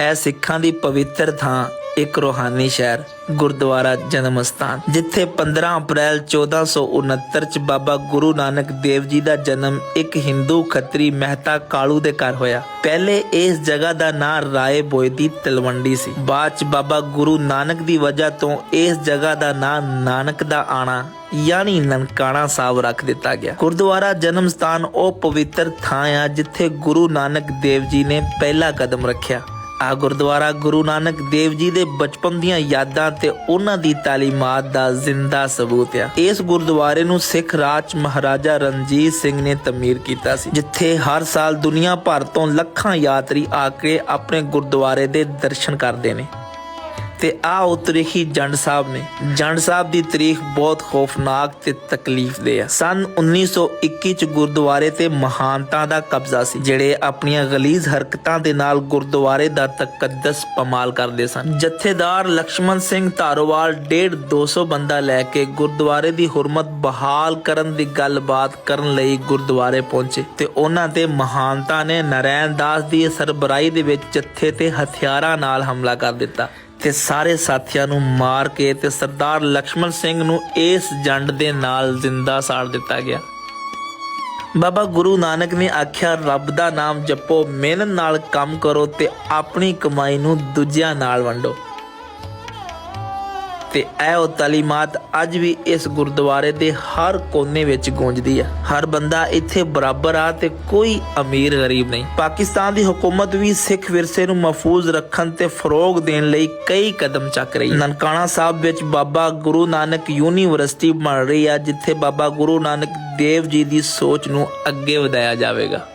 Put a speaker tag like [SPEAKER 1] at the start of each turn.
[SPEAKER 1] ਇਹ ਸਿੱਖਾਂ ਦੀ ਪਵਿੱਤਰ ਥਾਂ, ਇੱਕ ਰੋਹਾਨੀ ਸ਼ਹਿਰ, ਗੁਰਦੁਆਰਾ ਜਨਮ ਸਥਾਨ, ਜਿੱਥੇ 15 ਅਪ੍ਰੈਲ 1469 ਚ ਬਾਬਾ ਗੁਰੂ ਨਾਨਕ ਦੇਵ ਜੀ ਦਾ ਜਨਮ ਇੱਕ ਹਿੰਦੂ ਖੱਤਰੀ ਮਹਿਤਾ ਕਾਲੂ ਦੇ ਘਰ ਹੋਇਆ। ਪਹਿਲੇ ਇਸ ਜਗ੍ਹਾ ਦਾ ਨਾਂ ਰਾਏ ਬੋਏ ਦੀ ਤਲਵੰਡੀ ਸੀ। ਬਾਅਦ ਚ ਬਾਬਾ ਗੁਰੂ ਨਾਨਕ ਦੀ ਵਜ੍ਹਾ ਤੋਂ ਇਸ ਜਗ੍ਹਾ ਦਾ ਨਾਂ ਨਾਨਕ ਦਾ ਆਣਾ, ਯਾਨੀ ਨਨਕਾਣਾ ਸਾਹਿਬ ਰੱਖ ਦਿੱਤਾ ਗਿਆ। ਗੁਰਦੁਆਰਾ ਜਨਮ ਸਥਾਨ ਉਹ ਪਵਿੱਤਰ ਥਾਂ ਆ ਜਿੱਥੇ ਗੁਰੂ ਨਾਨਕ ਦੇਵ ਜੀ ਨੇ ਪਹਿਲਾ ਕਦਮ ਰੱਖਿਆ। ਆ ਗੁਰਦੁਆਰਾ ਗੁਰੂ ਨਾਨਕ ਦੇਵ ਜੀ ਦੇ ਬਚਪਨ ਦੀਆਂ ਯਾਦਾਂ ਤੇ ਉਹਨਾਂ ਦੀ ਤਾਲੀਮਾਤ ਦਾ ਜ਼ਿੰਦਾ ਸਬੂਤ ਆ। ਇਸ ਗੁਰਦੁਆਰੇ ਨੂੰ ਸਿੱਖ ਰਾਜ ਮਹਾਰਾਜਾ ਰਣਜੀਤ ਸਿੰਘ ਨੇ ਤਮੀਰ ਕੀਤਾ ਸੀ, ਜਿੱਥੇ ਹਰ ਸਾਲ ਦੁਨੀਆ ਭਰ ਤੋਂ ਲੱਖਾਂ ਯਾਤਰੀ ਆ ਕੇ ਆਪਣੇ ਗੁਰਦੁਆਰੇ ਦੇ ਦਰਸ਼ਨ ਕਰਦੇ ਨੇ। ਤੇ ਆ ਉਤਰੇਖੀ ਜੰਡ ਸਾਹਿਬ ਨੇ। ਜੰਡ ਸਾਹਿਬ ਦੀ ਤਾਰੀਖ ਬਹੁਤ ਖੌਫਨਾਕ ਤੇ ਤਕਲੀਫ ਦੇ ਆ। ਸਨ 1921 ਚ ਗੁਰਦੁਆਰੇ ਤੇ ਮਹਾਨਤਾ ਦਾ ਕਬਜ਼ਾ ਸੀ, ਜਿਹੜੇ ਆਪਣੀਆਂ ਗਲੀਜ਼ ਹਰਕਤਾਂ ਦੇ ਨਾਲ ਗੁਰਦੁਆਰੇ ਦਾ ਤਕੱਦਸ ਪਮਾਲ ਕਰਦੇ ਸਨ। ਜਥੇਦਾਰ ਲక్ష్మణ ਸਿੰਘ ਧਾਰੋਵਾਲ 1.5 200 ਬੰਦਾ ਲੈ ਕੇ ਗੁਰਦੁਆਰੇ ਦੀ ਹੁਰਮਤ ਬਹਾਲ ਕਰਨ ਦੀ ਗੱਲਬਾਤ ਕਰਨ ਲਈ ਗੁਰਦੁਆਰੇ ਪਹੁੰਚੇ ਤੇ ਉਹਨਾਂ ਤੇ ਮਹਾਨਤਾ ਨੇ ਨਰੈਣ ਦਾਸ ਦੀ ਸਰਬਰਾਈ ਦੇ ਵਿੱਚ ਜੱਥੇ ਤੇ ਹਥਿਆਰਾਂ ਨਾਲ ਹਮਲਾ ਕਰ ਦਿੱਤਾ। ਤੇ ਸਾਰੇ ਸਾਥੀਆਂ ਨੂੰ ਮਾਰ ਕੇ ਤੇ ਸਰਦਾਰ ਲక్ష్మణ ਸਿੰਘ ਨੂੰ ਇਸ ਜੰਡ ਦੇ ਨਾਲ ਜ਼ਿੰਦਾ ਸਾੜ ਦਿੱਤਾ ਗਿਆ। ਬਾਬਾ ਗੁਰੂ ਨਾਨਕ ਨੇ ਆਖਿਆ, ਰੱਬ ਦਾ ਨਾਮ ਜਪੋ, ਮਿਹਨਤ ਨਾਲ ਕੰਮ ਕਰੋ ਤੇ ਆਪਣੀ ਕਮਾਈ ਨੂੰ ਦੂਜਿਆਂ ਨਾਲ ਵੰਡੋ। ਤੇ ਇਹ ਉਹ ਤਾਲੀਮਾਤ ਅੱਜ ਵੀ ਇਸ ਗੁਰਦੁਆਰੇ ਦੇ ਹਰ ਕੋਨੇ ਵਿੱਚ ਗੂੰਜਦੀ ਹੈ ਹਰ ਬੰਦਾ ਇੱਥੇ ਬਰਾਬਰ ਆ ਤੇ ਕੋਈ ਅਮੀਰ ਗਰੀਬ ਨਹੀਂ। ਪਾਕਿਸਤਾਨ ਦੀ ਹਕੂਮਤ ਵੀ ਸਿੱਖ ਵਿਰਸੇ ਨੂੰ ਮਹਫੂਜ਼ ਰੱਖਣ ਤੇ ਫਰੋਗ ਦੇਣ ਲਈ ਕਈ ਕਦਮ ਚੱਕ ਰਹੀ ਹੈ। ਨਨਕਾਣਾ ਸਾਹਿਬ ਵਿੱਚ ਬਾਬਾ ਗੁਰੂ ਨਾਨਕ ਯੂਨੀਵਰਸਿਟੀ ਬਣ ਰਹੀ ਹੈ ਜਿੱਥੇ ਬਾਬਾ ਗੁਰੂ ਨਾਨਕ ਦੇਵ ਜੀ ਦੀ ਸੋਚ ਨੂੰ ਅੱਗੇ ਵਧਾਇਆ ਜਾਵੇਗਾ।